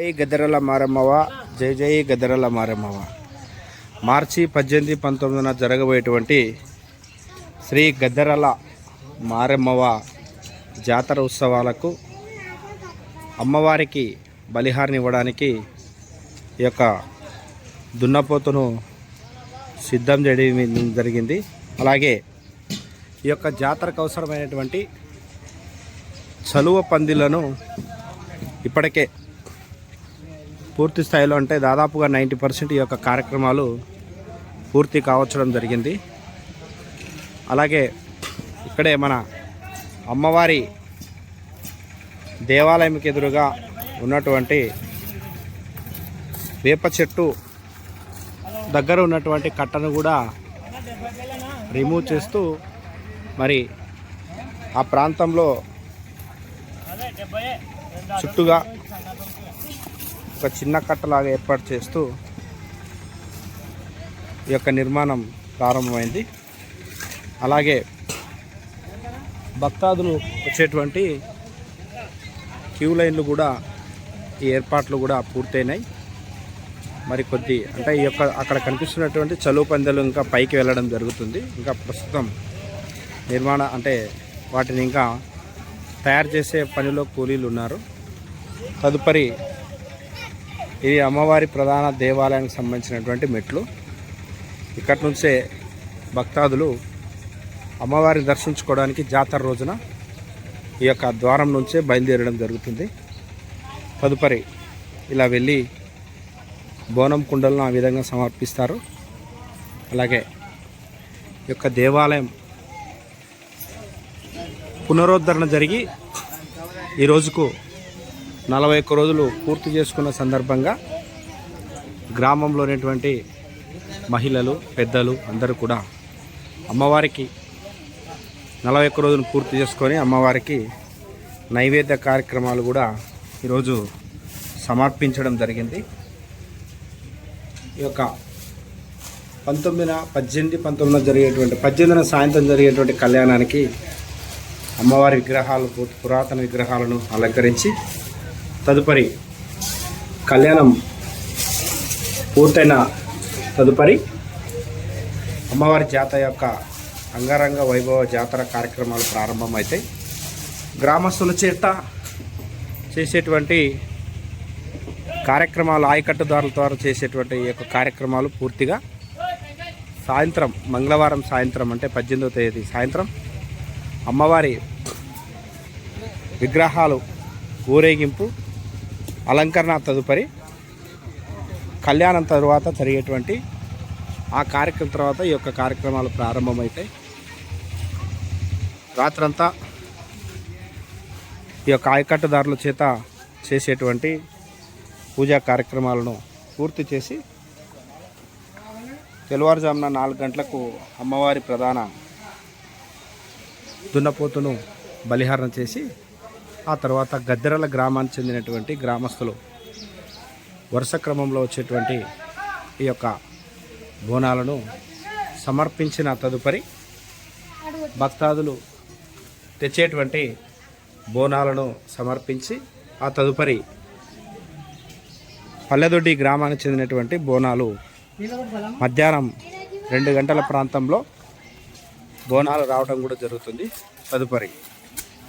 జై గద్దెరల మారమ్మవ జై జై గద్దెరల మారమ్మవ. మార్చి పద్దెనిమిది పంతొమ్మిదిన జరగబోయేటువంటి శ్రీ గద్దెరల మారమ్మవ జాతర ఉత్సవాలకు అమ్మవారికి బలిహారం ఇవ్వడానికి ఈ యొక్క దున్నపోతును సిద్ధం చేయడం జరిగింది. అలాగే ఈ యొక్క జాతరకు అవసరమైనటువంటి చలువ పందిలను ఇప్పటికే పూర్తి స్థాయిలో అంటే దాదాపుగా నైంటీ పర్సెంట్ ఈ యొక్క కార్యక్రమాలు పూర్తి కావచ్చడం జరిగింది. అలాగే ఇక్కడే మన అమ్మవారి దేవాలయంకి ఎదురుగా ఉన్నటువంటి వేప చెట్టు దగ్గర ఉన్నటువంటి కట్టను కూడా రిమూవ్ చేస్తూ మరి ఆ ప్రాంతంలో చుట్టుగా ఒక చిన్న కట్టలాగా ఏర్పాటు చేస్తూ ఈ యొక్క నిర్మాణం ప్రారంభమైంది. అలాగే భక్తాదులు వచ్చేటువంటి క్యూ లైన్లు కూడా ఈ ఏర్పాట్లు కూడా పూర్తయినాయి. మరి కొద్ది అంటే ఈ యొక్క అక్కడ కనిపిస్తున్నటువంటి చలువు పందెలు ఇంకా పైకి వెళ్ళడం జరుగుతుంది. ఇంకా ప్రస్తుతం నిర్మాణ అంటే వాటిని ఇంకా తయారు చేసే పనిలో కూలీలు ఉన్నారు. తదుపరి ఇది అమ్మవారి ప్రధాన దేవాలయానికి సంబంధించినటువంటి మెట్లు. ఇక్కడి నుంచే భక్తాదులు అమ్మవారిని దర్శించుకోవడానికి జాతర రోజున ఈ యొక్క ద్వారం నుంచే బయలుదేరడం జరుగుతుంది. తదుపరి ఇలా వెళ్ళి బోనం కుండలను ఆ విధంగా సమర్పిస్తారు. అలాగే ఈ యొక్క దేవాలయం పునరుద్ధరణ జరిగి ఈ రోజుకు నలభై ఒక్క రోజులు పూర్తి చేసుకున్న సందర్భంగా గ్రామంలోనేటువంటి మహిళలు పెద్దలు అందరూ కూడా అమ్మవారికి నలభై ఒక్క రోజులు పూర్తి చేసుకొని అమ్మవారికి నైవేద్య కార్యక్రమాలు కూడా ఈరోజు సమర్పించడం జరిగింది. ఈ యొక్క పంతొమ్మిదిన పద్దెనిమిది పంతొమ్మిదిన జరిగేటువంటి పద్దెనిమిదిన సాయంత్రం జరిగేటువంటి కళ్యాణానికి అమ్మవారి విగ్రహాలు పు- పురాతన విగ్రహాలను అలంకరించి తదుపరి కళ్యాణం పూర్తయిన తదుపరి అమ్మవారి జాతర యొక్క అంగరంగ వైభవ జాతర కార్యక్రమాలు ప్రారంభమవుతాయి గ్రామస్తుల చేత చేసేటువంటి కార్యక్రమాలు ఆయకట్టుదారుల ద్వారా చేసేటువంటి ఈ యొక్క కార్యక్రమాలు పూర్తిగా సాయంత్రం మంగళవారం సాయంత్రం అంటే పద్దెనిమిదవ తేదీ సాయంత్రం అమ్మవారి విగ్రహాలు ఊరేగింపు అలంకరణ తదుపరి కళ్యాణం తరువాత జరిగేటువంటి ఆ కార్యక్రమం తర్వాత ఈ యొక్క కార్యక్రమాలు ప్రారంభమవుతాయి రాత్రంతా ఈ యొక్క ఆయకట్టుదారుల చేత చేసేటువంటి పూజా కార్యక్రమాలను పూర్తి చేసి తెల్లవారుజామున నాలుగు గంటలకు అమ్మవారి ప్రధాన దున్నపోతును బలిహారం చేసి ఆ తర్వాత గద్దెరల గ్రామానికి చెందినటువంటి గ్రామస్తులు వరుస క్రమంలో వచ్చేటువంటి ఈ యొక్క బోనాలను సమర్పించిన తదుపరి భక్తాదులు తెచ్చేటువంటి బోనాలను సమర్పించి ఆ తదుపరి పల్లెదొడ్డి గ్రామానికి చెందినటువంటి బోనాలు మధ్యాహ్నం రెండు గంటల ప్రాంతంలో బోనాలు రావడం కూడా జరుగుతుంది. తదుపరి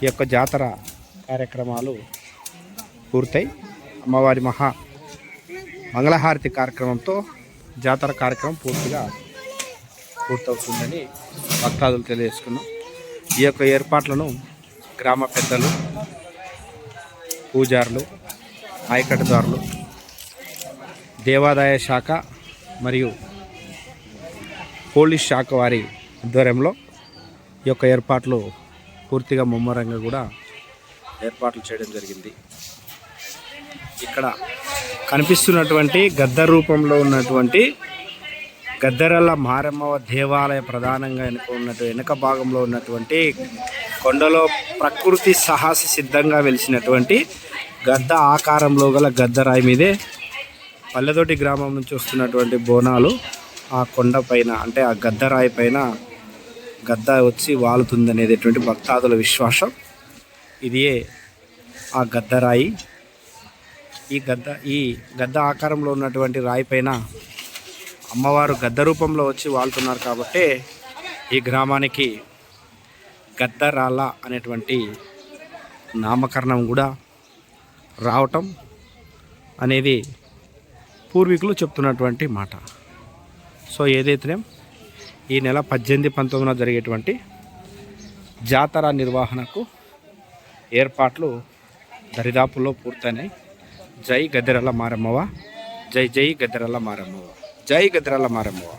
ఈ యొక్క జాతర కార్యక్రమాలు పూర్తయి. అమ్మవారి మహా మంగళహారతి కార్యక్రమంతో జాతర కార్యక్రమం పూర్తిగా పూర్తవుతుందని భక్తాదులు తెలియజేసుకున్నాం. ఈ యొక్క ఏర్పాట్లను గ్రామ పెద్దలు పూజారులు ఆయకట్టుదారులు దేవాదాయ శాఖ మరియు పోలీస్ శాఖ వారి ఆధ్వర్యంలో ఈ యొక్క ఏర్పాట్లు పూర్తిగా ముమ్మరంగా కూడా ఏర్పాట్లు చేయడం జరిగింది. ఇక్కడ కనిపిస్తున్నటువంటి గద్ద రూపంలో ఉన్నటువంటి గద్దరల మారమ్మ దేవాలయ ప్రధానంగా వెనుక ఉన్నట్టు వెనుక భాగంలో ఉన్నటువంటి కొండలో ప్రకృతి సాహస సిద్ధంగా వెలిసినటువంటి గద్ద ఆకారంలో గల గద్దరాయి మీదే పల్లెతోటి గ్రామం నుంచి వస్తున్నటువంటి బోనాలు ఆ కొండ పైన అంటే ఆ గద్దరాయి పైన గద్ద వచ్చి వాలుతుంది అనేటటువంటి భక్తాదుల విశ్వాసం. ఇదియే ఆ గద్ద రాయి. ఈ గద్ద ఈ గద్ద ఆకారంలో ఉన్నటువంటి రాయి పైన అమ్మవారు గద్ద రూపంలో వచ్చి వాళ్తున్నారు కాబట్టి ఈ గ్రామానికి గద్దరాళ్ళ అనేటువంటి నామకరణం కూడా రావటం అనేది పూర్వీకులు చెప్తున్నటువంటి మాట. సో ఏదైతే ఈ నెల పద్దెనిమిది పంతొమ్మిదిన జరిగేటువంటి జాతర నిర్వహణకు ఏర్పాట్లు దరిదాపుల్లో పూర్తయినాయి. జై గద్దెరల్ల మారమ్మవ జై జై గద్రల మారమ్మవ జై గద్రల మారమ్మవ